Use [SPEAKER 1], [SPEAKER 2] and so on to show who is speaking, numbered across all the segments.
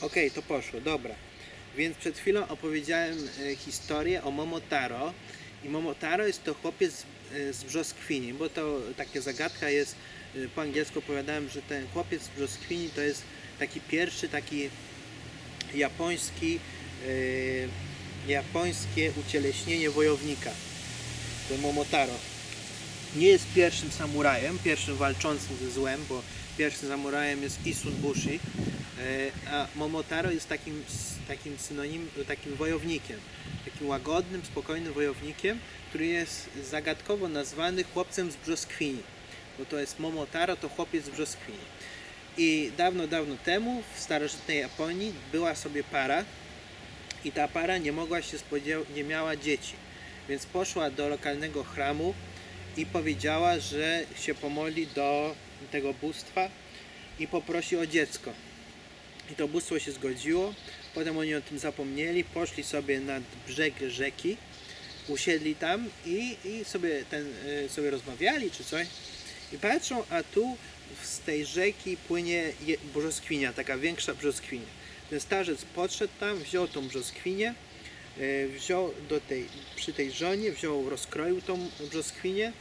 [SPEAKER 1] Okej, to poszło, dobra. Więc przed chwilą opowiedziałem e, historię o Momotaro. I Momotaro jest to chłopiec e, z brzoskwini, bo to taka zagadka jest, e, po angielsku opowiadałem, że ten chłopiec z brzoskwini to jest taki pierwszy, taki japoński, japońskie ucieleśnienie wojownika. To Momotaro. Nie jest pierwszym samurajem, pierwszym walczącym ze złem, bo pierwszym samurajem jest Isun Bushi, a Momotaro jest takim, takim synonim, takim wojownikiem, takim łagodnym, spokojnym wojownikiem, który jest zagadkowo nazwany chłopcem z brzoskwini, bo to jest Momotaro, to chłopiec z brzoskwini. I dawno, dawno temu w starożytnej Japonii była sobie para i ta para nie mogła się spodziewać, nie miała dzieci, więc poszła do lokalnego chramu i powiedziała, że się pomoli do tego bóstwa i poprosi o dziecko. I to bóstwo się zgodziło. Potem oni o tym zapomnieli, poszli sobie nad brzeg rzeki, usiedli tam i, i sobie, ten, y, sobie rozmawiali czy coś. I patrzą, a tu z tej rzeki płynie brzoskwinia, taka większa brzoskwinia. Ten starzec podszedł tam, wziął tą brzoskwinię, y, wziął do tej, przy tej żonie, wziął, rozkroił tą brzoskwinię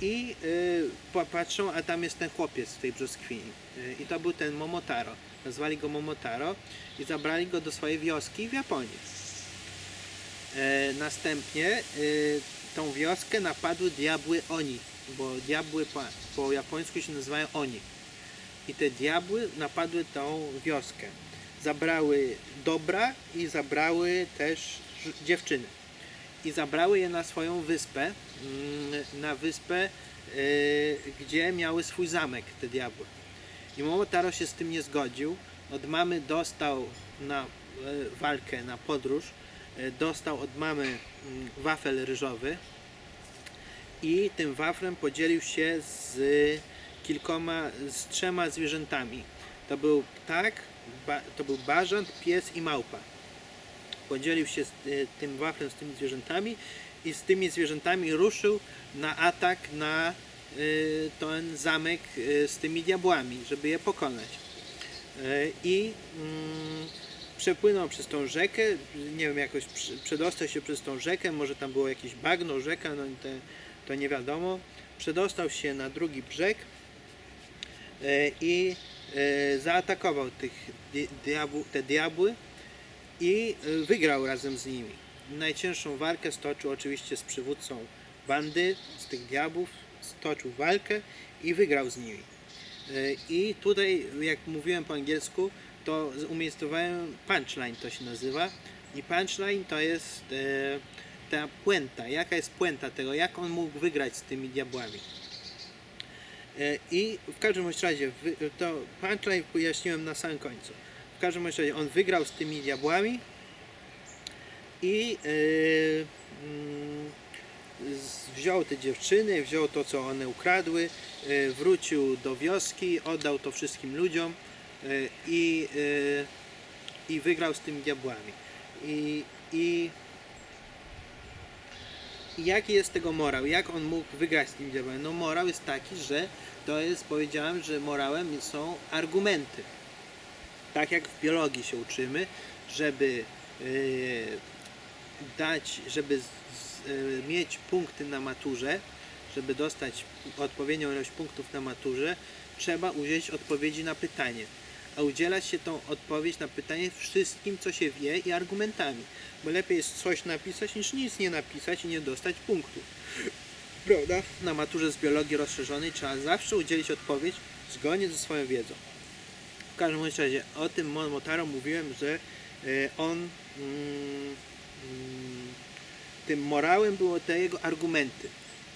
[SPEAKER 1] i y, popatrzą, a tam jest ten chłopiec w tej brzoskwini. I to był ten Momotaro. Nazwali go Momotaro i zabrali go do swojej wioski w Japonii. E, następnie y, tą wioskę napadły diabły Oni, bo diabły po, po japońsku się nazywają Oni. I te diabły napadły tą wioskę. Zabrały dobra i zabrały też dziewczyny. I zabrały je na swoją wyspę, mm, na wyspę, y, gdzie miały swój zamek te diabły. I Momotaro się z tym nie zgodził. Od mamy dostał na e, walkę, na podróż, e, dostał od mamy mm, wafel ryżowy i tym waflem podzielił się z kilkoma, z trzema zwierzętami. To był ptak, to był bażant, pies i małpa. Podzielił się z e, tym waflem z tymi zwierzętami i z tymi zwierzętami ruszył na atak na ten zamek y, z tymi diabłami, żeby je pokonać. Y, I mm, przepłynął przez tą rzekę, nie wiem, jakoś przedostał się przez tą rzekę, może tam było jakieś bagno, rzeka, no te, to nie wiadomo. Przedostał się na drugi brzeg y, i y, zaatakował tych di- diabł, te diabły i y, wygrał razem z nimi. Najcięższą walkę stoczył oczywiście z przywódcą bandy, z tych diabłów, stoczył walkę i wygrał z nimi. Y, I tutaj, jak mówiłem po angielsku, to umiejscowiłem punchline to się nazywa. I punchline to jest e, ta puenta. Jaka jest puenta tego, jak on mógł wygrać z tymi diabłami. E, I w każdym razie, to punchline wyjaśniłem na samym końcu. W każdym razie on wygrał z tymi diabłami i yy, z- wziął te dziewczyny, wziął to, co one ukradły, yy, wrócił do wioski, oddał to wszystkim ludziom yy, i, yy, i wygrał z tymi diabłami. I, i, jaki jest tego morał? Jak on mógł wygrać z tymi diabłami? No morał jest taki, że to jest, powiedziałem, że morałem są argumenty tak jak w biologii się uczymy, żeby yy, dać, żeby mieć punkty na maturze, żeby dostać odpowiednią ilość punktów na maturze, trzeba udzielić odpowiedzi na pytanie. A udziela się tą odpowiedź na pytanie wszystkim, co się wie i argumentami. Bo lepiej jest coś napisać, niż nic nie napisać i nie dostać punktów. Prawda? Na maturze z biologii rozszerzonej trzeba zawsze udzielić odpowiedź zgodnie ze swoją wiedzą. W każdym razie o tym Momotaro mówiłem, że e, on mm, mm, tym morałem było te jego argumenty.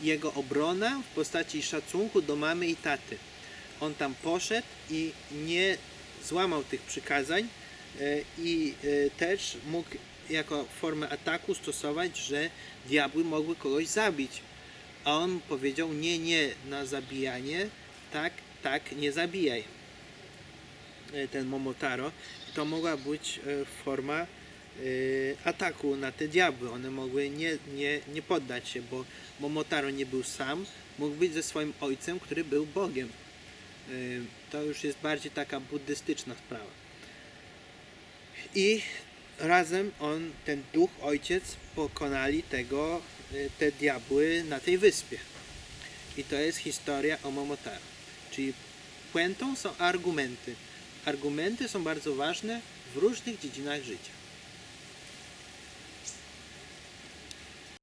[SPEAKER 1] Jego obrona w postaci szacunku do mamy i taty. On tam poszedł i nie złamał tych przykazań e, i e, też mógł jako formę ataku stosować, że diabły mogły kogoś zabić. A on powiedział nie, nie na zabijanie, tak, tak, nie zabijaj e, ten Momotaro, to mogła być forma ataku na te diabły. One mogły nie, nie, nie poddać się, bo Momotaro nie był sam, mógł być ze swoim ojcem, który był Bogiem. E, To już jest bardziej taka buddystyczna sprawa. I razem on, ten duch, ojciec, pokonali tego, y, te diabły na tej wyspie. I to jest historia o Momotaro. Czyli puentą są argumenty. Argumenty są bardzo ważne w różnych dziedzinach życia.